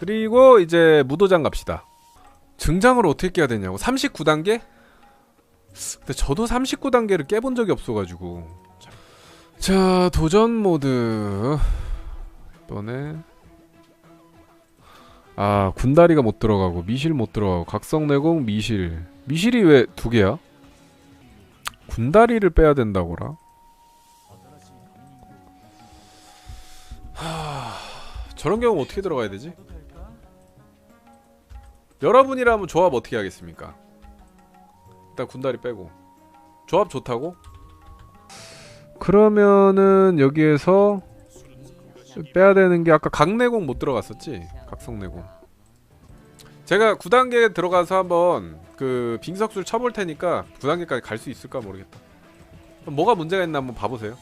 그리고 이제 무도장 갑시다. 증장을 어떻게 깨야 되냐고. 39단계? 근데 저도 39단계를 깨본 적이 없어가지고. 자, 도전 모드. 이번에. 아, 군다리가 못 들어가고, 미실 못 들어가고, 각성내공, 미실. 미실이 왜 두 개야? 군다리를 빼야 된다고라? 하... 저런 경우 어떻게 들어가야 되지? 여러분이라면 조합 어떻게 하겠습니까? 일단 군다리 빼고 조합 좋다고? 그러면은 여기에서 빼야 되는 게 아까 각내공 못 들어갔었지? 각성내공 제가 9단계 들어가서 한번 그 빙석술 쳐볼 테니까 9단계까지 갈 수 있을까 모르겠다 뭐가 문제가 있나 한번 봐보세요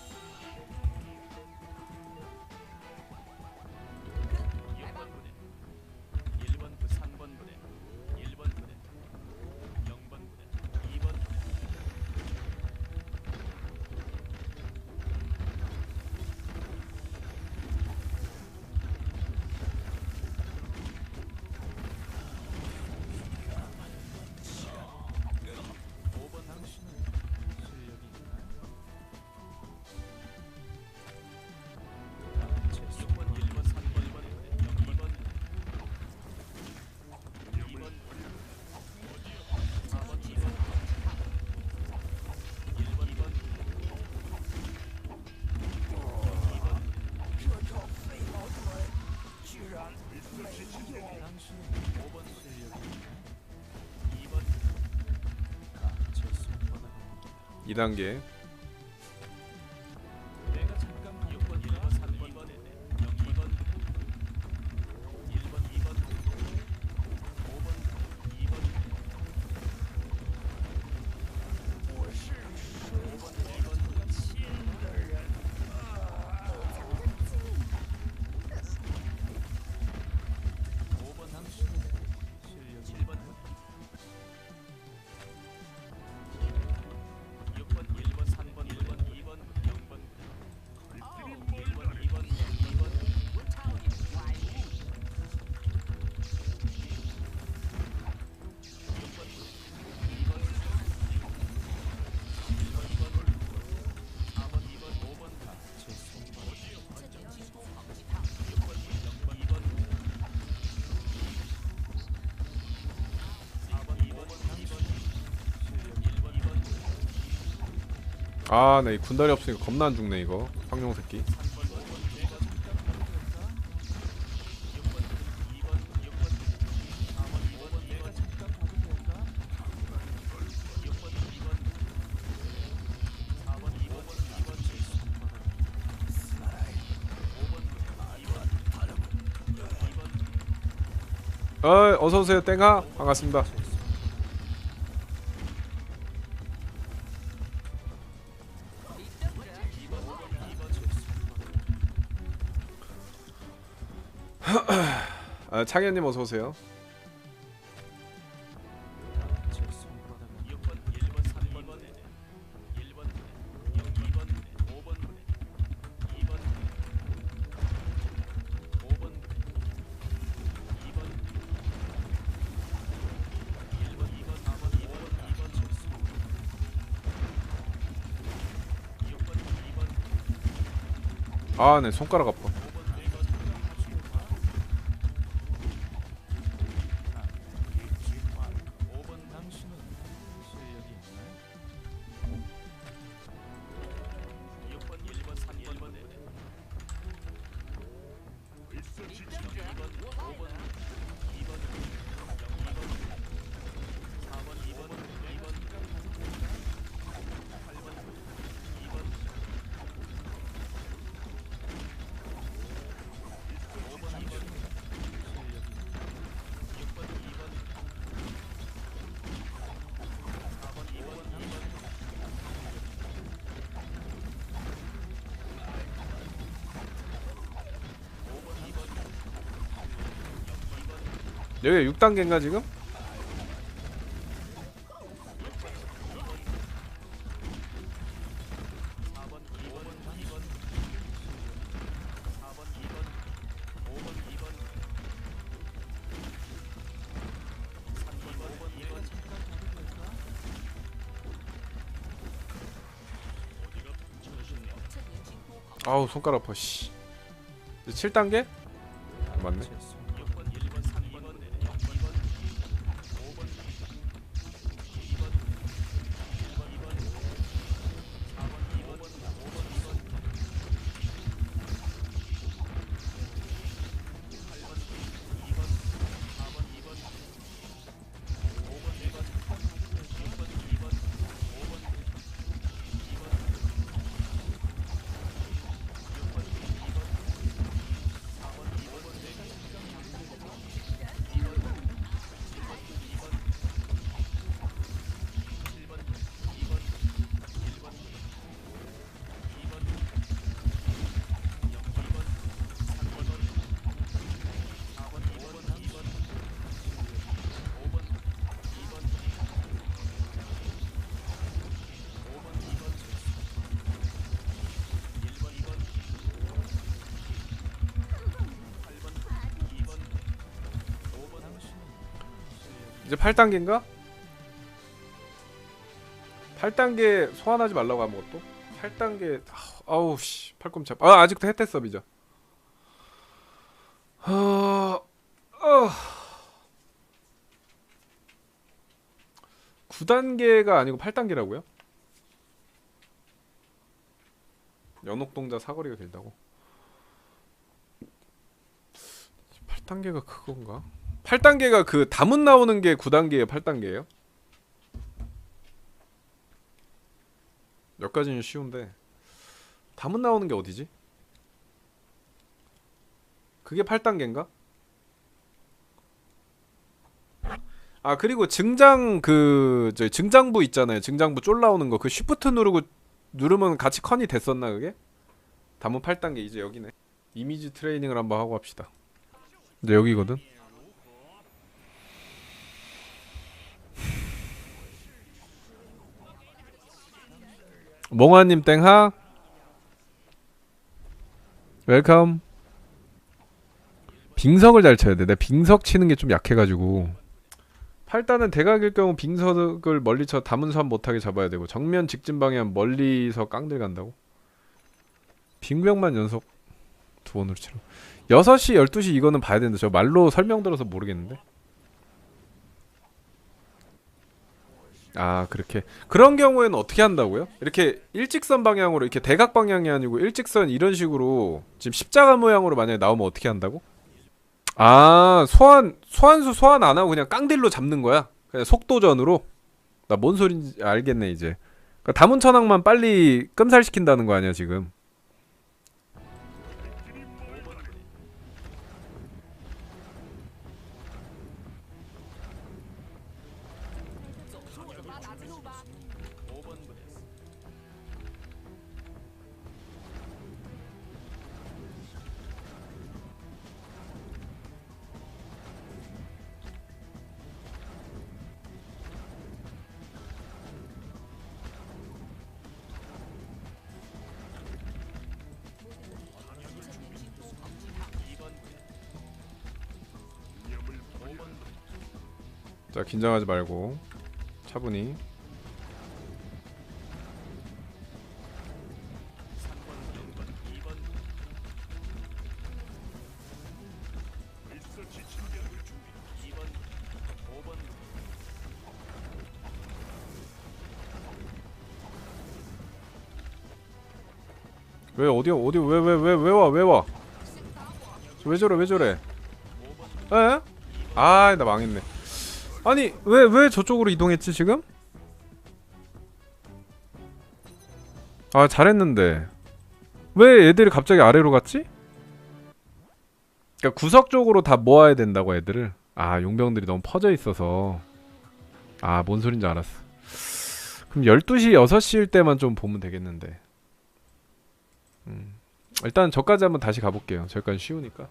이단계 아, 네, 이 군다리 없으니까 겁나 안 죽네 이거. 황룡 새끼. 어, 어서 오세요, 땡하. 반갑습니다. 아, 창현님 어서 오세요. 아, 네 손가락 아파. 여기 6단계인가 지금? 아우 손가락 아파 씨 7단계? 맞네 8단계인가? 8단계 소환하지 말라고 아무것도 8단계 아우 씨 팔꿈치 아파. 아 아직도 혜택섭이죠 어... 어... 9단계가 아니고 8단계라고요? 연옥동자 사거리가 길다고 8단계가 그건가? 8단계가 그 담은 나오는 게 9단계예요, 8단계예요? 몇 가지는 쉬운데 담은 나오는 게 어디지? 그게 8단계인가? 아 그리고 증장 그 저 증장부 있잖아요. 증장부 쫄 나오는 거 그 쉬프트 누르고 누르면 같이 컨이 됐었나 그게? 담은 8단계 이제 여기네. 이미지 트레이닝을 한번 하고 합시다. 이제 여기거든. 몽환님 땡하. 웰컴. 빙석을 잘 쳐야 돼. 내가 빙석 치는 게 좀 약해가지고. 8단은 대각일 경우 빙석을 멀리 쳐 담은 수함 못하게 잡아야 되고 정면 직진 방향 멀리서 깡들 간다고? 빙벽만 연속 두 번으로 치러. 6시 12시 이거는 봐야 되는데 저 말로 설명 들어서 모르겠는데 아 그렇게 그런 경우에는 어떻게 한다고요? 이렇게 일직선 방향으로 이렇게 대각 방향이 아니고 일직선 이런 식으로 지금 십자가 모양으로 만약에 나오면 어떻게 한다고? 아 소환 소환수 소환 안 하고 그냥 깡딜로 잡는 거야? 그냥 속도전으로? 나 뭔 소린지 알겠네 이제 그러니까 다문 천왕만 빨리 끔살시킨다는 거 아니야 지금 자 긴장하지 말고. 차분히. 왜 어디야 어디 왜 왜 왜 왜 와 왜 와? 왜 저래 왜 저래? 에? 아나 망했네 아니 왜 왜 저쪽으로 이동했지 지금? 아 잘했는데 왜 애들이 갑자기 아래로 갔지? 그러니까 구석 쪽으로 다 모아야 된다고 애들을 아 용병들이 너무 퍼져 있어서 아 뭔 소린지 알았어 그럼 12시 6시일 때만 좀 보면 되겠는데 음. 일단 저까지 한번 다시 가볼게요 저기까지 쉬우니까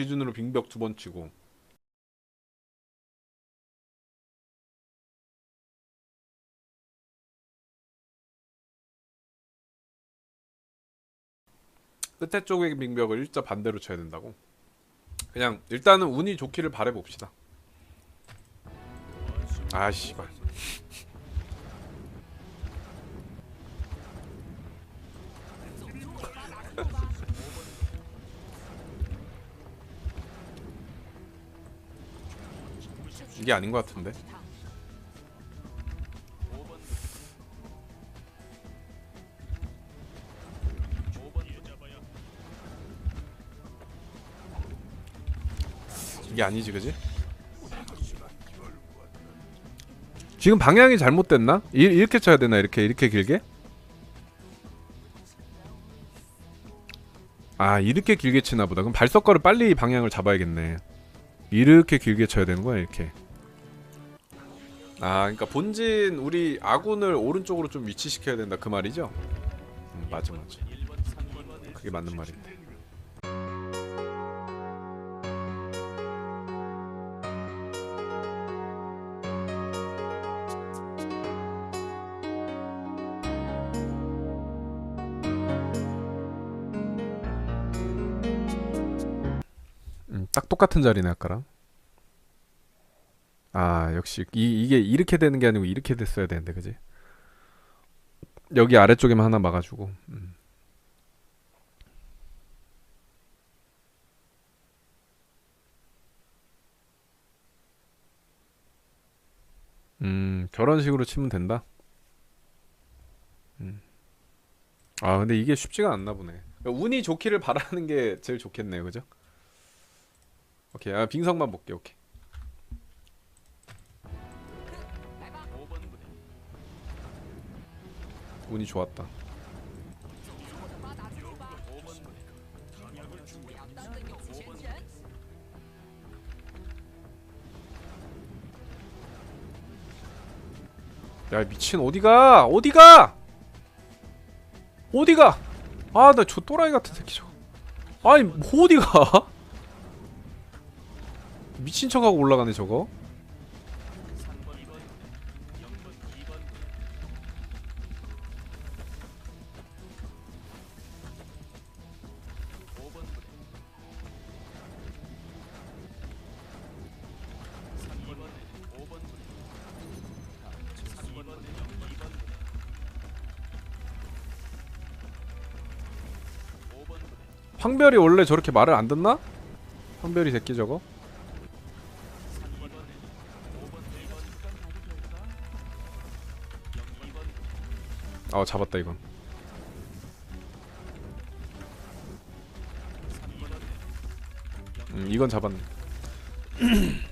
기준으로 빙벽 두 번 치고. 끝에 쪽의 빙벽을 일자 반대로 쳐야 된다고. 그냥 일단은 운이 좋기를 바래봅시다. 아씨발. 이게 아닌 것 같은데. 이게 아니지, 그지? 지금 방향이 잘못됐나? 이, 이렇게 쳐야 되나? 이렇게 이렇게 길게? 아 이렇게 길게 치나 보다. 그럼 발석거를 빨리 방향을 잡아야겠네. 이렇게 길게 쳐야 되는 거야 이렇게. 아 그러니까 본진 우리 아군을 오른쪽으로 좀 위치시켜야 된다 그 말이죠? 음, 맞아 맞아. 그게 맞는 말인데. 음, 딱 똑같은 자리네 아까랑. 아 역시 이, 이게 이렇게 되는 게 아니고 이렇게 됐어야 되는데 그지? 여기 아래쪽에만 하나 막아주고. 음. 음 저런 식으로 치면 된다. 음. 아 근데 이게 쉽지가 않나 보네. 운이 좋기를 바라는 게 제일 좋겠네요, 그죠? 오케이, 아 빙성만 볼게, 오케이. 운이 좋았다. 야 미친 어디가? 어디가? 어디가? 아 나 저 또라이 같은 새끼 저거. 아니 뭐 어디가? 미친 척하고 올라가네 저거 황별이 원래 저렇게 말을 안 듣나? 황별이 새끼 저거? 아 잡았다 이건. 음 이건 잡았네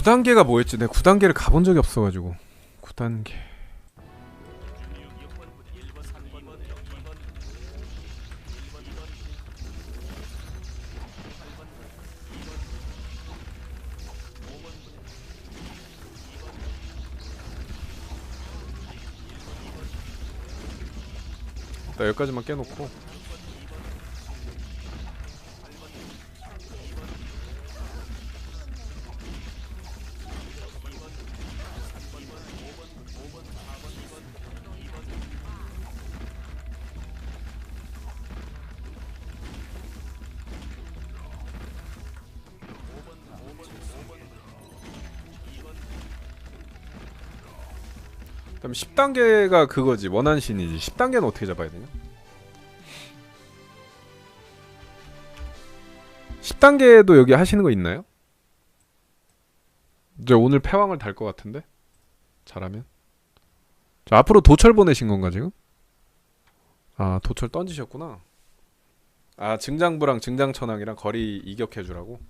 9단계가 뭐였지? 내가 9단계를 가본 적이 없어가지고. 9단계. 나 여기까지만 깨놓고 10단계가 그거지. 원한신이지 10단계는 어떻게 잡아야 되냐? 10단계도 여기 하시는 거 있나요? 이제 오늘 패왕을 달 것 같은데? 잘하면? 자 앞으로 도철 보내신 건가 지금? 아 도철 던지셨구나. 아 증장부랑 증장천왕이랑 거리 이격해주라고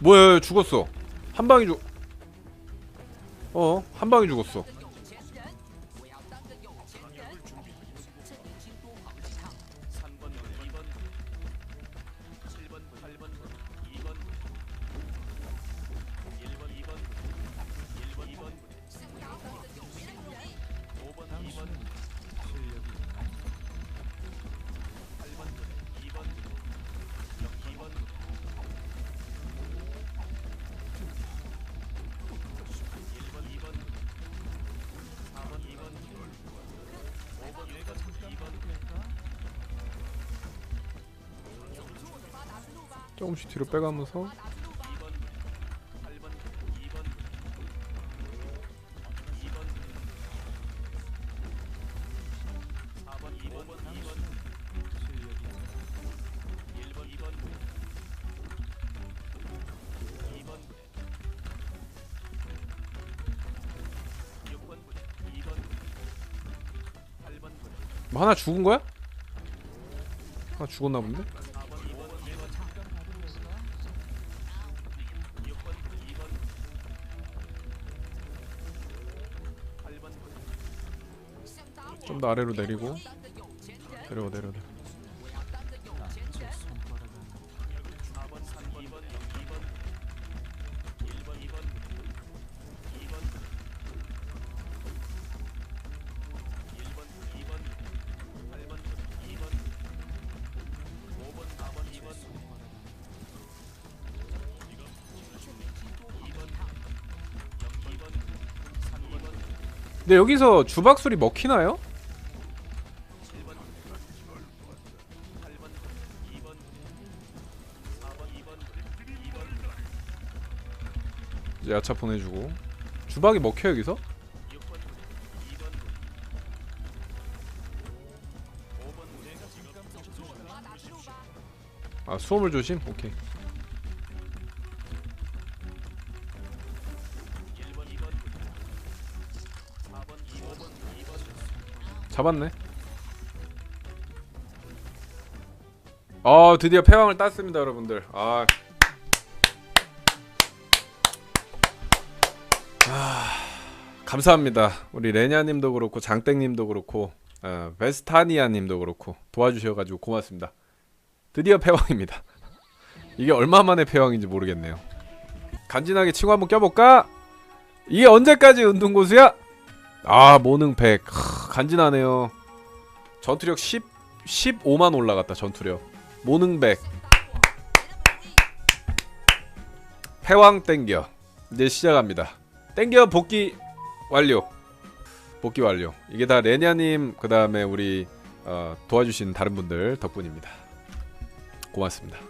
뭐야 죽었어 한 방이 죽 어? 한 방이 죽었어 조금씩 뒤로 빼가면서 뭐 하나 죽은 거야? 하나 죽었나 본데? 좀 더 아래로 내리고 내려가 내려 내려 근데 여기서 주박술이 먹히나요? 야차 보내주고. 주박이 먹혀 여기서? 아 수험을 조심? 오케이. 잡았네. 아 드디어 패왕을 땄습니다 여러분들. 아 감사합니다. 우리 레냐님도 그렇고 장땡님도 그렇고 어, 베스타니아님도 그렇고 도와주셔가지고 고맙습니다. 드디어 패왕입니다. 이게 얼마 만에 패왕인지 모르겠네요. 간지나게 친구 한번 껴볼까? 이게 언제까지 운동고수야? 아 모능 100 크, 간지나네요. 전투력 10 15만 올라갔다 전투력. 모능 100 패왕 땡겨 이제 시작합니다. 땡겨 복귀 완료. 복귀 완료. 이게 다 레냐님 그 다음에 우리 어, 도와주신 다른 분들 덕분입니다. 고맙습니다.